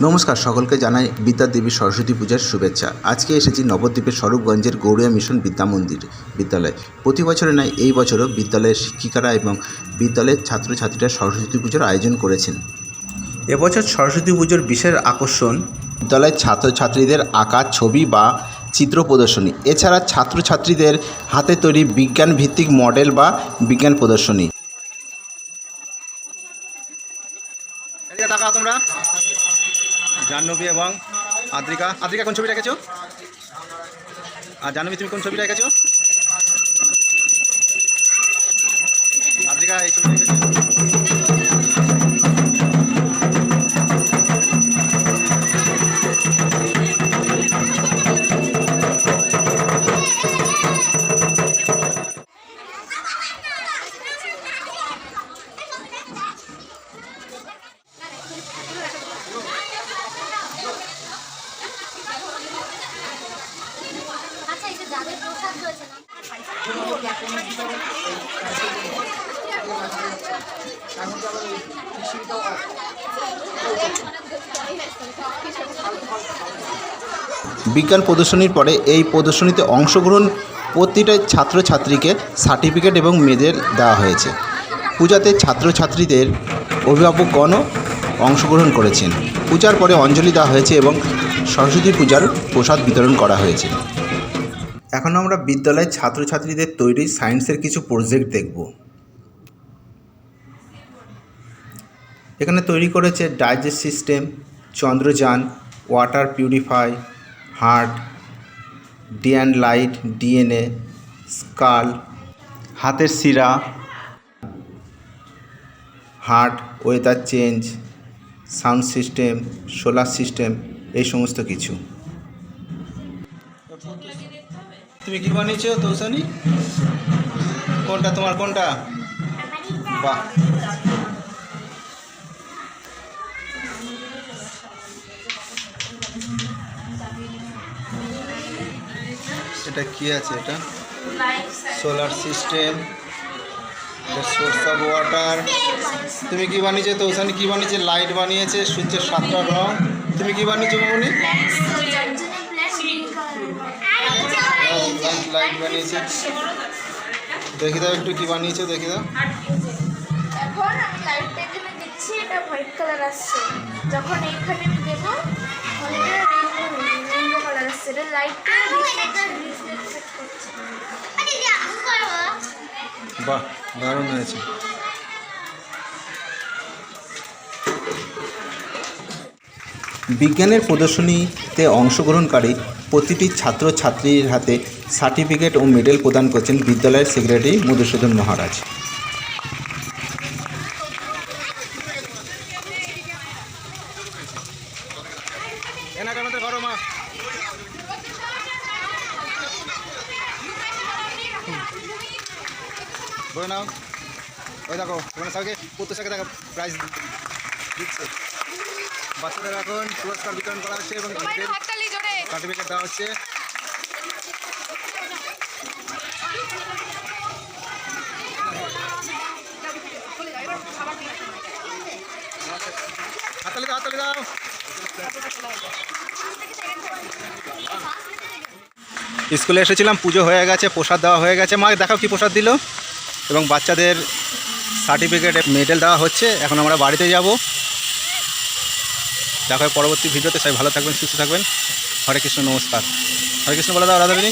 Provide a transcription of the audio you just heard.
নমস্কার, সকলকে জানাই বিদ্যাদেবী সরস্বতী পূজার শুভেচ্ছা। আজকে এসেছি নবদ্বীপের স্বরূপগঞ্জের গৌড়িয়া মিশন বিদ্যা মন্দির বিদ্যালয়। প্রতি বছরে নয় এই বছরও বিদ্যালয়ের শিক্ষিকারা এবং বিদ্যালয়ের ছাত্রছাত্রীরা সরস্বতী পুজোর আয়োজন করেছেন। এবছর সরস্বতী পুজোর বিশেষ আকর্ষণ বিদ্যালয়ের ছাত্রছাত্রীদের আঁকা ছবি বা চিত্র প্রদর্শনী। এছাড়া ছাত্রছাত্রীদের হাতে তৈরি বিজ্ঞান ভিত্তিক মডেল বা বিজ্ঞান প্রদর্শনী। তোমরা? জাহ্নবী এবং আদ্রিকা। আদ্রিকা, কোন ছবিটা এঁকেছো আর জাহ্নবী, তুমি কোন ছবিটা এঁকেছো আদ্রিকা, এই ছবিটা বিজ্ঞান প্রদর্শনীর পরে এই প্রদর্শনীতে অংশগ্রহণ প্রতিটা ছাত্রছাত্রীকে সার্টিফিকেট এবং মেডেল দেওয়া হয়েছে। পূজাতে ছাত্রছাত্রীদের অভিভাবকগণও অংশগ্রহণ করেছেন। পূজার পরে অঞ্জলি দেওয়া হয়েছে এবং সরস্বতী পূজার প্রসাদ বিতরণ করা হয়েছে। এখন আমরা বিদ্যালয়ের ছাত্রছাত্রীদের তৈরি সায়েন্সের কিছু প্রজেক্ট দেখব। এখানে তৈরি করেছে digest system, Chandrayaan, water purify, heart, day and light, DNA, skull, হাতের শিরা, heart, weather change, sound system, solar system, এই সমস্ত কিছু। তুমি কি বানিয়েছো তৌসানি? কোনটা তোমার কোনটা? বাহ। এটা কি আছে এটা? Solar system source of water তুমি কি বানিয়েছো তৌসানি? কি বানিয়েছে? লাইট বানিয়েছে, সূর্যের সাতটা রং। তুমি কি বানিয়েছো মামনি? লাইট বানিয়েছে দেখে দাও একটু কি বানিয়েছো দেখে দাও। এখন আমি লাইটটা এখানে দিচ্ছি এটা হোয়াইট কালার আসছে। যখন এইখানে আমি দেবো তাহলে রেইনবো কালার আসছে এটা লাইটটা বাহ দারুণ হয়েছে। বিজ্ঞানের প্রদর্শনীতে অংশগ্রহণকারী প্রতিটি ছাত্রছাত্রীর হাতে সার্টিফিকেট ও মেডেল প্রদান করছেন বিদ্যালয়ের সেক্রেটারি মধুসূদন মহারাজ। ওই দেখো ওখানে সবাইকে প্রত্যেক দেখো প্রাইজ দিচ্ছে। বাচ্চাদের এখন পুরস্কার বিতরণ করা হচ্ছে এবং সার্টিফিকেট দেওয়া হচ্ছে। হাততালি দাও হাততালি দাও। স্কুলে এসেছিলাম পুজো হয়ে গেছে প্রসাদ দেওয়া হয়ে গেছে। মা দেখাও কি প্রসাদ দিল। এবং বাচ্চাদের সার্টিফিকেট মেডেল দেওয়া হচ্ছে। এখন আমরা বাড়িতে যাব। দেখা হয় পরবর্তী ভিডিওতে। সবাই ভালো থাকবেন, সুস্থ থাকবেন। হরে কৃষ্ণ, নমস্কার। হরে কৃষ্ণ বলে দাও রাধারানী